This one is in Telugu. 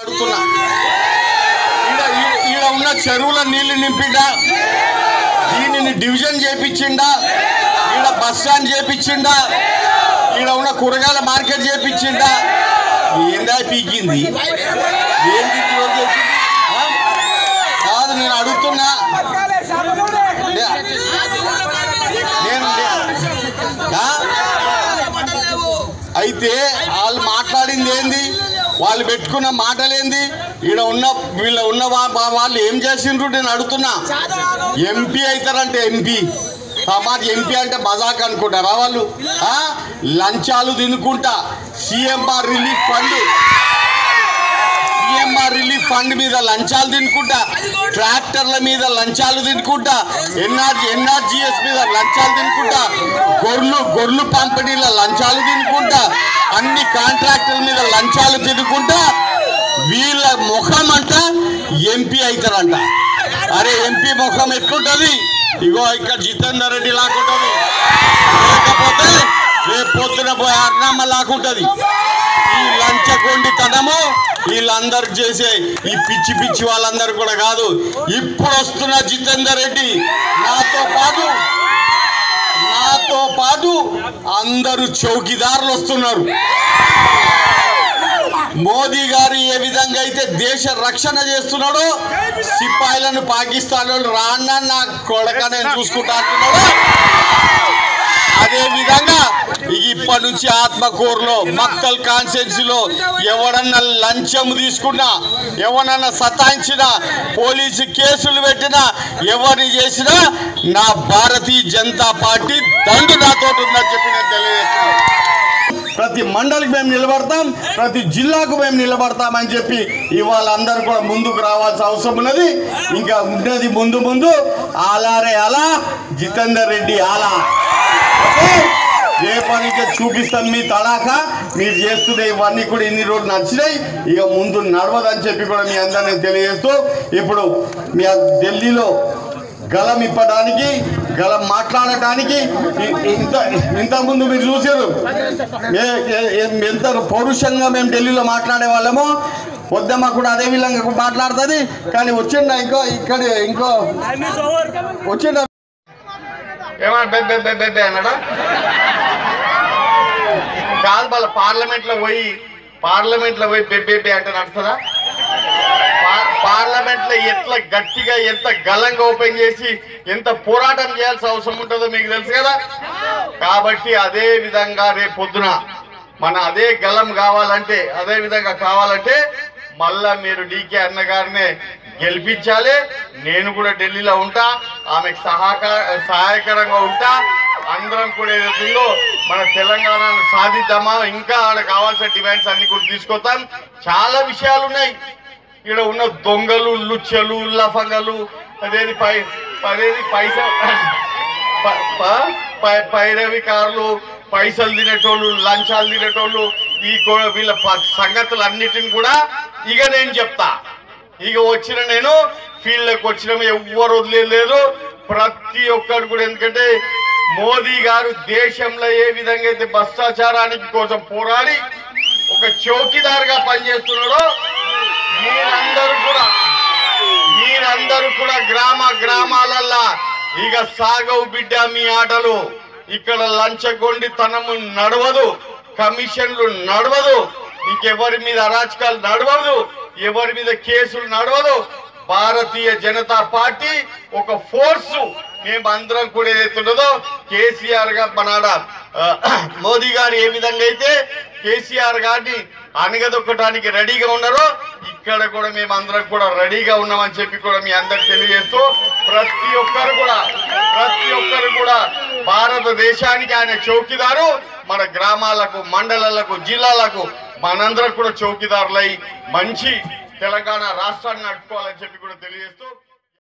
అడుగుతున్నా. ఈడ ఉన్న చెరువుల నీళ్ళు నింపిండా? దీనిని డివిజన్ చేపించిండా? ఈడ బస్ స్టాండ్ చేపించిండా? ఈడ ఉన్న కూరగాయల మార్కెట్ చేపించిండా? ఏందా పీకింది? ఏంది కాదు నేను అడుగుతున్నా. అయితే వాళ్ళు మాట్లాడింది ఏంది? వాళ్ళు పెట్టుకున్న మాటలేంది? ఈడ ఉన్న వీళ్ళ ఉన్న వాళ్ళు ఏం చేసిండ్రు నేను అడుగుతున్నా. ఎంపీ అవుతారంటే ఎంపీ. సమాజ్ ఎంపీ అంటే మజాక్ అనుకుంటారా వాళ్ళు? లంచాలు తినుకుంటా. CMR relief fund. CMR relief fund మీద లంచాలు తినుకుంటా ట్రాక్టర్ల మీద లంచాలు తినుకుంటా ఎన్ఆర్ ఎన్ఆర్జిఎస్ మీద లంచాలు తినుకుంటా గొర్రెలు గొర్రెలు పంపిణీల లంచాలు తినుకుంటా అన్ని కాంట్రాక్టర్ల మీద లంచాలు తినుకుంటా వీళ్ళ ముఖం అంట ఎంపీ అవుతారంట. అరే ఎంపీ ముఖం ఎక్కుంటుంది ఇగో ఇక్కడ జితేందర్ రెడ్డి లాకుంటది లేకపోతే రేపు పొద్దున పోయి అర్ణమ్మ లాకుంటది లంచగొండితనము వీళ్ళందరూ చేసే ఈ పిచ్చి పిచ్చి వాళ్ళందరూ కూడా కాదు. ఇప్పుడు వస్తున్న జితేందర్ రెడ్డి నాతో పాటు నాతో పాటు అందరూ చౌకీదారులు వస్తున్నారు. మోదీ గారు ఏ విధంగా అయితే దేశ రక్షణ చేస్తున్నాడో సిపాయిలను పాకిస్తాన్ వాళ్ళు రాన్న నా కొడక నేను చూసుకుంటా అంటున్నాడు. అదే విధంగా ఇప్పటి నుంచి ఆత్మకూరులో మక్కల్ కాన్స్టిట్యున్సీలో ఎవడన్నా లంచం తీసుకున్నా ఎవరన్నా సతాయించినా పోలీసు కేసులు పెట్టినా ఎవరిని చేసినా నా భారతీయ జనతా పార్టీ దండు నాతో ఉందని చెప్పి నేను తెలియజేస్తున్నాను ప్రతి మండలికి మేము నిలబడతాం ప్రతి జిల్లాకు మేము నిలబడతామని చెప్పి ఇవాళ అందరూ కూడా ముందుకు రావాల్సిన అవసరం ఉన్నది. ఇంకా ఉన్నది ముందు ముందు ఆలారే అలా జితేందర్ రెడ్డి అలా. రేపటి చూపిస్తాను. చూపిస్తాం మీ తడాక మీరు చేస్తున్న ఇవన్నీ కూడా ఇన్ని రోజులు నచ్చినాయి ఇక ముందు నడవదని చెప్పి కూడా మీ అందరినీ తెలియజేస్తూ ఇప్పుడు మీ ఢిల్లీలో గలం ఇప్పడానికి గలం మాట్లాడటానికి ఇంత ఇంతకుముందు మీరు చూసారు ఏ- ఎంత పౌరుషంగా మేము ఢిల్లీలో మాట్లాడే వాళ్ళము వద్దమ్మ కూడా అదే విధంగా మాట్లాడుతుంది. కానీ వచ్చిండ ఇంకో ఇక్కడ ఇంకో వచ్చిండ? ఏమన్నా అన్నాడా? కాదు మళ్ళీ పార్లమెంట్లో పోయి పార్లమెంట్లో పోయి బెబ్బేబే అంటే నడుస్తుందా? పా- పార్లమెంట్లో ఎట్లా గట్టిగా ఎంత గలంగా ఓపెన్ చేసి ఎంత పోరాటం చేయాల్సిన అవసరం ఉంటుందో మీకు తెలుసు కదా? కాబట్టి అదే విధంగా రేపు పొద్దున మన అదే గలం కావాలంటే అదే విధంగా కావాలంటే మళ్ళా మీరు డీకే అన్న గారినే గెలిపించాలి. నేను కూడా ఢిల్లీలో ఉంటా. ఆమెకు సహాకార సహాయకరంగా ఉంటా. అందరం కూడా ఏదైతుందో మన తెలంగాణను సాధిద్దామా? ఇంకా ఆడ కావాల్సిన డిమాండ్స్ అన్ని కూడా తీసుకొస్తాం. చాలా విషయాలు ఉన్నాయి ఇక్కడ ఉన్న దొంగలు లుచ్చలు లఫంగలు అదేది పై అదేది పైసా పైరవి కార్లు పైరవికారులు పైసలు తినేటోళ్ళు లంచాలు తినేటోళ్ళు ఈ వీళ్ళ ప- సంగతులన్నిటిని కూడా ఇక నేను చెప్తా. ఇక వచ్చిన నేను ఫీల్డ్లోకి వచ్చిన ఎవ్వరు వదిలేదు ప్రతి ఒక్కరు కూడా ఎందుకంటే మోదీ గారు దేశంలో ఏ విధంగా అయితే భ్రష్టాచారానికి కోసం పోరాడి ఒక చౌకీదారుగా పనిచేస్తున్నాడో మీరందరూ కూడా మీరందరూ కూడా గ్రామ గ్రామాలల్లా ఇక సాగవు బిడ్డ మీ ఆటలు. ఇక్కడ లంచగొండితనము నడవదు కమిషన్లు నడవదు ఇంకెవరి మీద అరాచకాలు నడవదు ఎవరి మీద కేసులు నడవదు భారతీయ జనతా పార్టీ ఒక ఫోర్సు మేము అందరం కూడా ఏదైతుండదో కేసీఆర్ గారు మనాడ మోదీ గారు ఏ విధంగా అయితే కేసీఆర్ గారిని అణగదొక్కడానికి రెడీగా ఉన్నారో ఇక్కడ కూడా మేము అందరం కూడా రెడీగా ఉన్నామని చెప్పి కూడా మీ అందరికి తెలియజేస్తూ ప్రతి ఒక్కరు కూడా ప్రతి ఒక్కరు కూడా భారతదేశానికి ఆయన చౌకీదారు మన గ్రామాలకు మండలాలకు జిల్లాలకు మనందరం కూడా చౌకీదారులై మంచి తెలంగాణ రాష్ట్రాన్ని నడుపుకోవాలని చెప్పి కూడా తెలియజేస్తూ